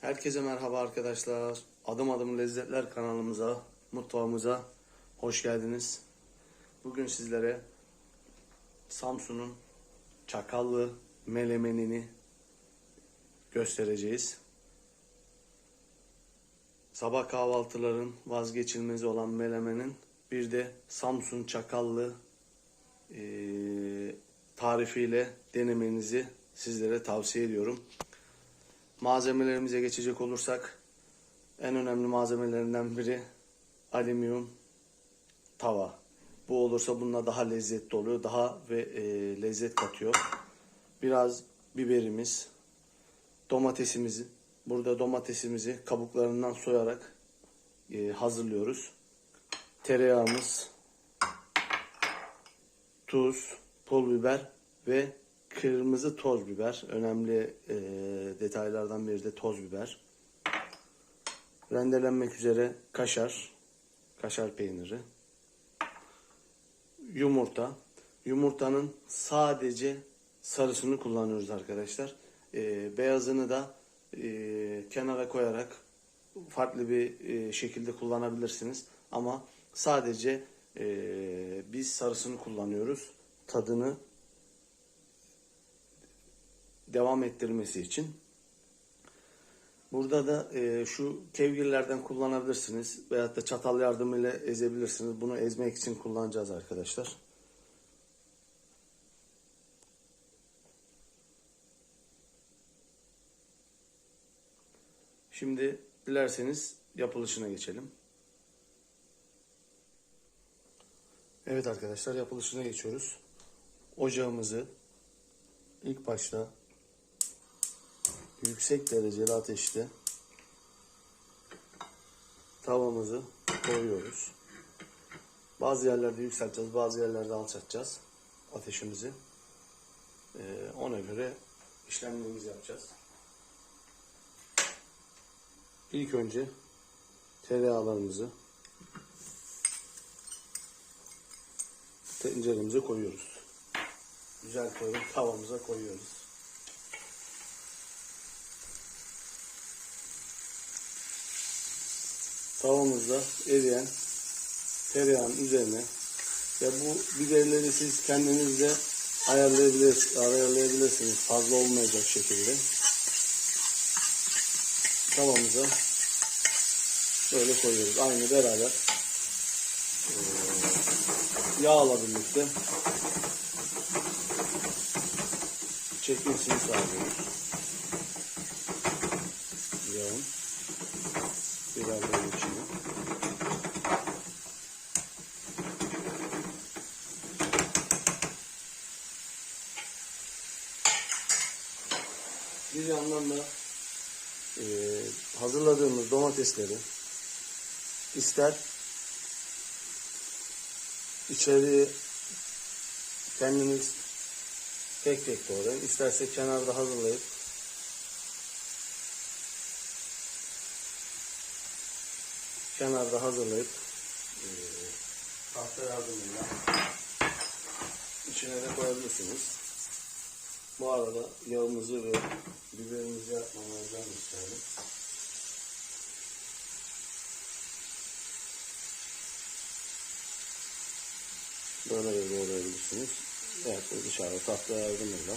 Herkese merhaba arkadaşlar. Adım adım lezzetler kanalımıza, mutfağımıza hoş geldiniz. Bugün sizlere Samsun'un çakallı melemenini göstereceğiz. Sabah kahvaltıların vazgeçilmezi olan melemenin bir de Samsun çakallı eee, tarifiyle denemenizi sizlere tavsiye ediyorum. Malzemelerimize geçecek olursak en önemli malzemelerinden biri alüminyum tava. Bu olursa bununla daha lezzetli oluyor. Daha ve e, lezzet katıyor. Biraz biberimiz, domatesimizi, burada domatesimizi kabuklarından soyarak e, hazırlıyoruz. Tereyağımız, tuz, pul biber ve kırmızı toz biber. Önemli e, detaylardan biri de toz biber. Rendelenmek üzere kaşar, kaşar peyniri. Yumurta. Yumurtanın sadece sarısını kullanıyoruz arkadaşlar. E, beyazını da e, kenara koyarak farklı bir e, şekilde kullanabilirsiniz. Ama sadece e, biz sarısını kullanıyoruz. Tadını devam ettirmesi için. Burada da e, şu kevgirlerden kullanabilirsiniz veyahut da çatal yardımıyla ezebilirsiniz. Bunu ezmek için kullanacağız arkadaşlar. Şimdi dilerseniz yapılışına geçelim. Evet arkadaşlar yapılışına geçiyoruz. Ocağımızı ilk başta yüksek dereceli ateşte tavamızı koyuyoruz. Bazı yerlerde yükselteceğiz, bazı yerlerde alçaltacağız ateşimizi. Ee, ona göre işlemlerimizi yapacağız. İlk önce tereyağlarımızı tenceremize koyuyoruz. Güzel koyup tavamıza koyuyoruz. Tavamızda eriyen tereyağın üzerine ve bu biberleri siz kendiniz de ayarlayabilir, ayarlayabilirsiniz fazla olmayacak şekilde. Tavamıza böyle koyuyoruz. Aynı beraber yağla birlikte çekmesini sağlıyoruz. Yağın biberlerin içine. Bir yandan da e, hazırladığımız domatesleri ister içeriye kendiniz tek tek doğrayın. İsterse kenarda hazırlayıp kenarda hazırlayıp tahta yardımıyla içine de koyabilirsiniz. Bu arada yağımızı ve biberimizi yapmamızdan isterim. Böyle de doğrayabilirsiniz. Evet dışarıda tahta yardımıyla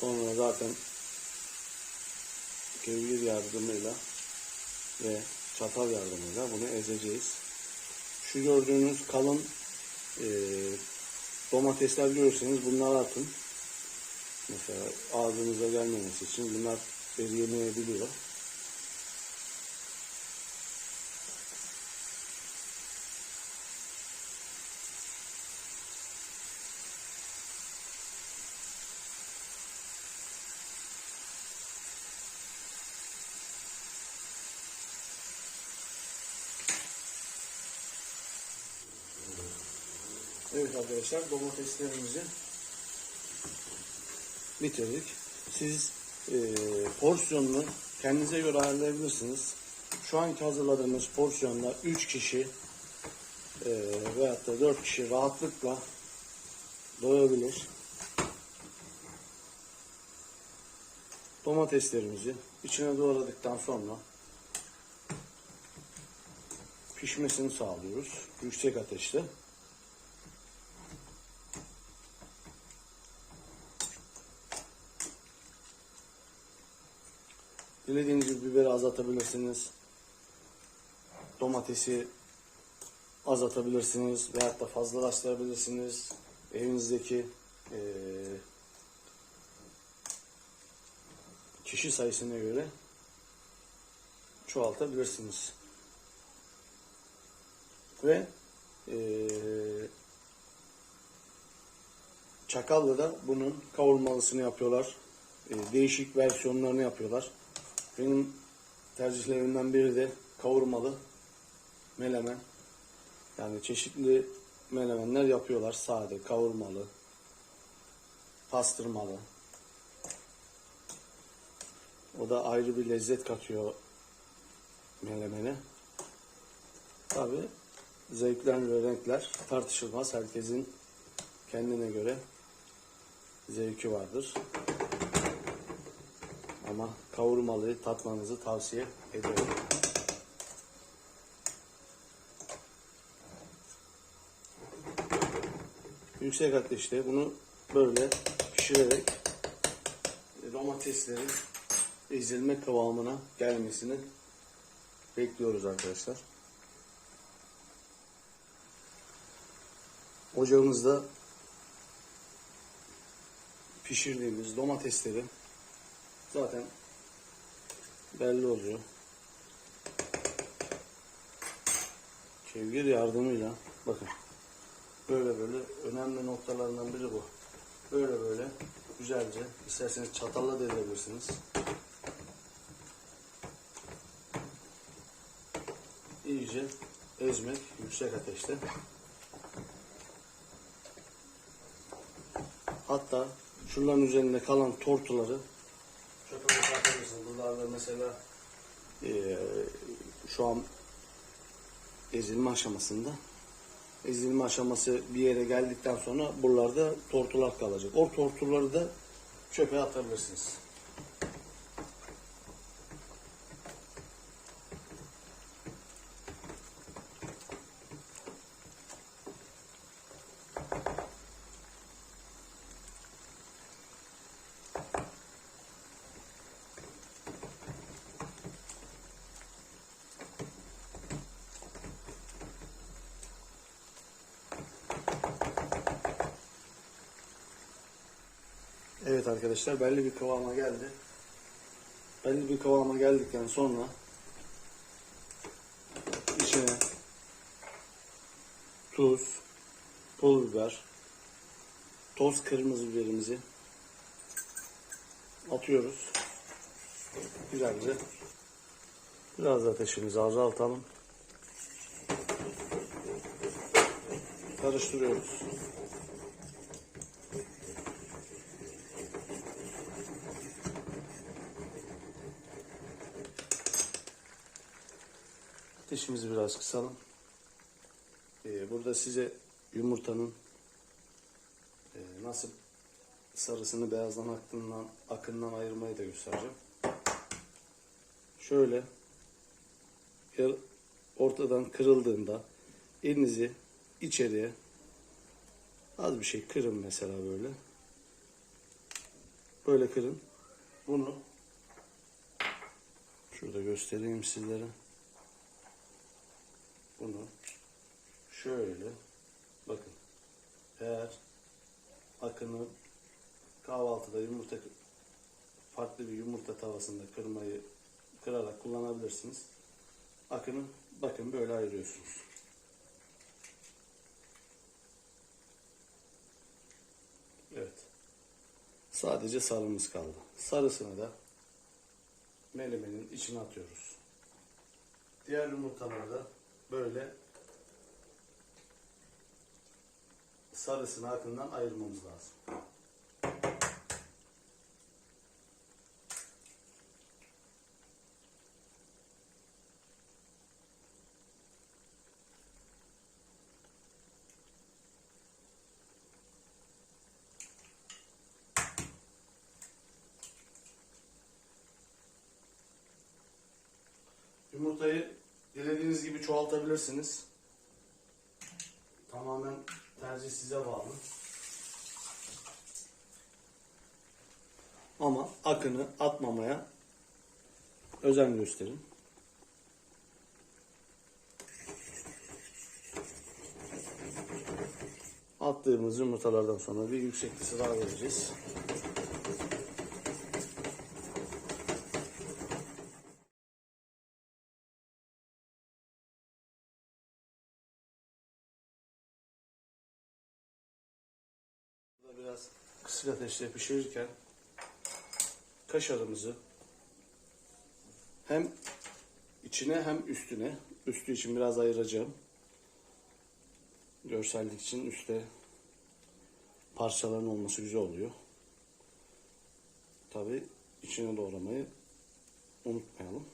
Sonra zaten kevgir yardımıyla ve çatal yardımıyla bunu ezeceğiz. Şu gördüğünüz kalın e, domatesler görürseniz bunları atın. Mesela ağzınıza gelmemesi için bunlar eriyemeyebiliyor. Evet arkadaşlar domateslerimizi bitirdik. Siz e, porsiyonunu kendinize göre ayarlayabilirsiniz. Şu anki hazırladığımız porsiyonda 3 kişi e, veyahut da 4 kişi rahatlıkla doyabilir. Domateslerimizi içine doğradıktan sonra pişmesini sağlıyoruz. Yüksek ateşte. Dilediğiniz gibi biberi azaltabilirsiniz. Domatesi azaltabilirsiniz veyahut da fazlalaştırabilirsiniz. Evinizdeki eee, kişi sayısına göre çoğaltabilirsiniz. Ve eee Çakallı'da bunun kavurmalısını yapıyorlar. Eee, değişik versiyonlarını yapıyorlar. Benim tercihlerimden biri de kavurmalı melemen. Yani çeşitli melemenler yapıyorlar. Sade, kavurmalı, pastırmalı. O da ayrı bir lezzet katıyor melemene. Tabi zevkler ve renkler tartışılmaz. Herkesin kendine göre zevki vardır. Ama kavurmalıyı tatmanızı tavsiye ederim. Yüksek ateşte bunu böyle pişirerek domateslerin ezilme kıvamına gelmesini bekliyoruz arkadaşlar. Ocağımızda pişirdiğimiz domatesleri zaten belli oluyor. Kevgir yardımıyla bakın böyle böyle önemli noktalarından biri bu. Böyle böyle güzelce isterseniz çatalla da edebilirsiniz. İyice ezmek yüksek ateşte. Hatta şunların üzerinde kalan tortuları mesela eee, şu an ezilme aşamasında. Ezilme aşaması bir yere geldikten sonra buralarda tortular kalacak. O tortuları da çöpe atabilirsiniz. Evet arkadaşlar belli bir kıvama geldi. Belli bir kıvama geldikten sonra içine tuz, pul biber, toz kırmızı biberimizi atıyoruz. Güzelce biraz ateşimizi azaltalım. Karıştırıyoruz. Ateşimizi biraz kısalım. Ee, burada size yumurtanın e, nasıl sarısını beyazdan akından, akından ayırmayı da göstereceğim. Şöyle ortadan kırıldığında elinizi içeriye az bir şey kırın mesela böyle. Böyle kırın. Bunu şurada göstereyim sizlere bunu şöyle bakın eğer akını kahvaltıda yumurta farklı bir yumurta tavasında kırmayı kırarak kullanabilirsiniz. Akını bakın böyle ayırıyorsunuz. Evet. Sadece sarımız kaldı. Sarısını da melemenin içine atıyoruz. Diğer yumurtaları da böyle sarısını akından ayırmamız lazım. yumurtayı dilediğiniz gibi çoğaltabilirsiniz. Tamamen tercih size bağlı. Ama akını atmamaya özen gösterin. Attığımız yumurtalardan sonra bir yüksek ısı daha vereceğiz. Burada biraz kısık ateşte pişirirken kaşarımızı hem içine hem üstüne üstü için biraz ayıracağım. Görsellik için üstte parçaların olması güzel oluyor. Tabi içine doğramayı unutmayalım.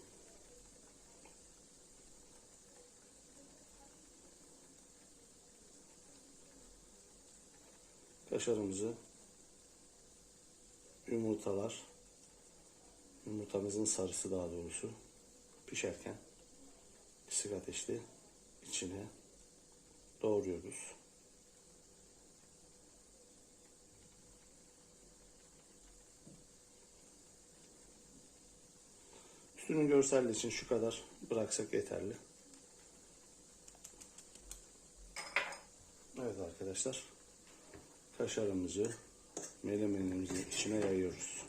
Kaşarımızı yumurtalar yumurtamızın sarısı daha doğrusu pişerken kısık ateşte içine doğruyoruz. Üstünün görselliği için şu kadar bıraksak yeterli. Evet arkadaşlar. Kaşarımızı menemenimizin içine yayıyoruz.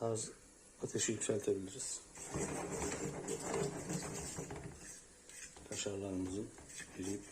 Az ateşi yükseltebiliriz. Kaşarlarımızın eriyip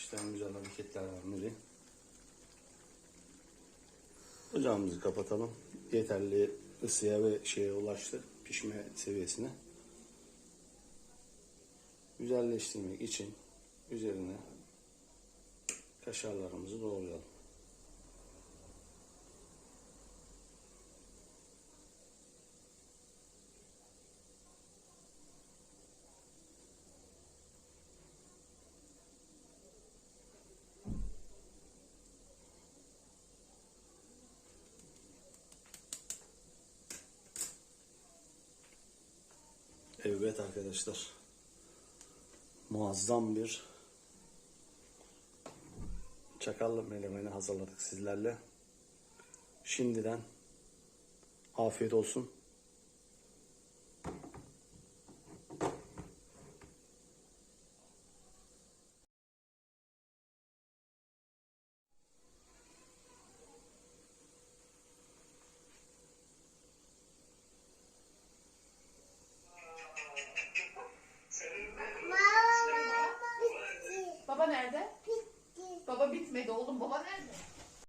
işlem güzel hareketlerden biri. Ocağımızı kapatalım. Yeterli ısıya ve şeye ulaştı. Pişme seviyesine. Güzelleştirmek için üzerine kaşarlarımızı doğrayalım. Evet arkadaşlar. Muazzam bir çakallı melemeni hazırladık sizlerle. Şimdiden afiyet olsun.